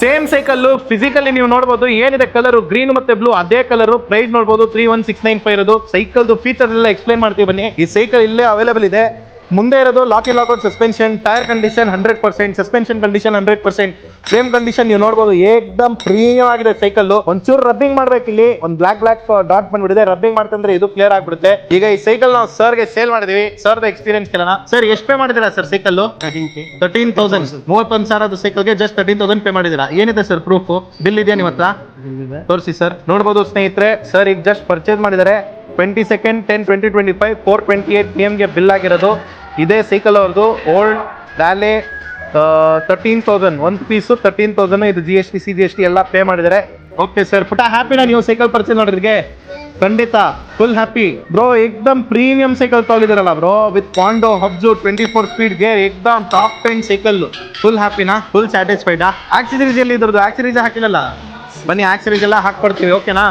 Same cycle physically ನೀವು ನೋಡಬಹುದು ಏನಿದೆ ಕಲರ್ ಗ್ರೀನ್ ಮತ್ತೆ ಬ್ಲೂ ಅದೇ ಕಲರ್ ಪ್ರೈಸ್ ನೋಡಬಹುದು three one six nine five ಇರೋದು. ಸೈಕಲ್ ಫೀಚರ್ ಎಲ್ಲ ಎಕ್ಸ್ಪ್ಲೈನ್ ಮಾಡ್ತೀವಿ ಬನ್ನಿ. ಈ ಸೈಕಲ್ ಇಲ್ಲೇ ಅವೈಲೇಬಲ್ ಇದೆ. ಮುಂದೆ ಇರೋದು lock out lock suspension tyre condition hundred percent suspension condition hundred percent frame condition ನೀವು ನೋಡಬಹುದು ಏಕ್ದಮ್ ಪ್ರೀಮಿಯಂ ಆಗಿದೆ ಸೈಕಲ್ ಒಂಚೂರು ರಬ್ಬಿಂಗ್ ಮಾಡ್ಬೇಕು ಇಲ್ಲಿ. ಒಂದು ಬ್ಲಾಕ್ ಬ್ಲಾಕ್ ಡಾಟ್ ಬಂದ್ಬಿಡಿದೆ ರಬ್ಬಿಂಗ್ ಮಾಡ್ತಂದ್ರೆ ಇದು ಕ್ಲಿಯರ್ ಆಗ್ಬಿಡುತ್ತೆ. ಈಗ ಈ ಸೈಕಲ್ ನಾವು ಸರ್ಗೆ ಸೇಲ್ ಮಾಡಿದೀವಿ. ಸರ್ ಎಕ್ಸ್ಪೀರಿಯನ್ಸ್ ಕೇಳೋಣ. ಸರ್ ಎಷ್ಟು ಪೇ ಮಾಡಿದಿರಾ ಸರ್ ಸೈಕಲ್ ತರ್ಟೀನ್ ತೌಸಂಡ್ ಮೂವತ್ತೊಂದು ಸಾವಿರದ ಸೈಕಲ್ಗೆ ಜಸ್ಟ್ ತರ್ಟೀನ್ ತೌಸಂಡ್ ಪೇ ಮಾಡಿದಿರಾ ಏನಿದೆ ಸರ್ ಪ್ರೂಫ್ ಬಿಲ್ ಇದೆಯಾ ನಿಮ್ಮ ಹತ್ರ ತೋರಿಸಿ ಸರ್ ನೋಡ್ಬೋದು ಸ್ನೇಹಿತರೆ ಸರ್ ಈಗ ಜಸ್ಟ್ ಪರ್ಚೇಸ್ ಮಾಡಿದ್ದಾರೆ. Twenty second ten twenty twenty five four twenty eight P ಎಮ್ಗೆ bill ಆಗಿರೋದು. ಇದೇ ಸೈಕಲ್ ಅವ್ರದ್ದು ಓಲ್ಡ್ ವ್ಯಾಲೆ ತರ್ಟೀನ್ ತೌಸಂಡ್ ಒಂದು ಪೀಸು ತರ್ಟೀನ್ ತೌಸಂಡ್ ಇದು G S T C G S T ಎಲ್ಲ ಪೇ ಮಾಡಿದ್ದಾರೆ. ಓಕೆ ಸರ್ ಪುಟ ಹ್ಯಾಪಿನಾ ನೀವು ಸೈಕಲ್ ಪರ್ಚೇಸ್ ಮಾಡೋರಿಗೆ ಖಂಡಿತ. ಫುಲ್ ಹ್ಯಾಪಿ ಬ್ರೋ ಏಕ್ದಮ್ ಪ್ರೀಮಿಯಂ ಸೈಕಲ್ ತಗೊಂಡಿದ್ದೀರಲ್ಲ ಬ್ರೋ ವಿತ್ ಪಾಂಡೋ ಹಬ್ಜು ಟ್ವೆಂಟಿ ಫೋರ್ ಸ್ಪೀಡ್ ಗೇರ್ ಏಕ್ದಮ್ ಟಾಪ್ ಟೆನ್ ಸೈಕಲ್ ಫುಲ್ ಹ್ಯಾಪಿನಾ ಫುಲ್ ಸ್ಯಾಟಿಸ್ಫೈಡಾ ಆಕ್ಸಿರೀಸ್ ಎಲ್ಲಿ ಇದ್ರದ್ದು? ಆಕ್ಸಿರೀಸ್ ಹಾಕಿಲ್ಲ ಬನ್ನಿ ಆಕ್ಸಿರೀಸ್ ಎಲ್ಲ ಹಾಕ್ಕೊಡ್ತೀವಿ. ಓಕೆನಾ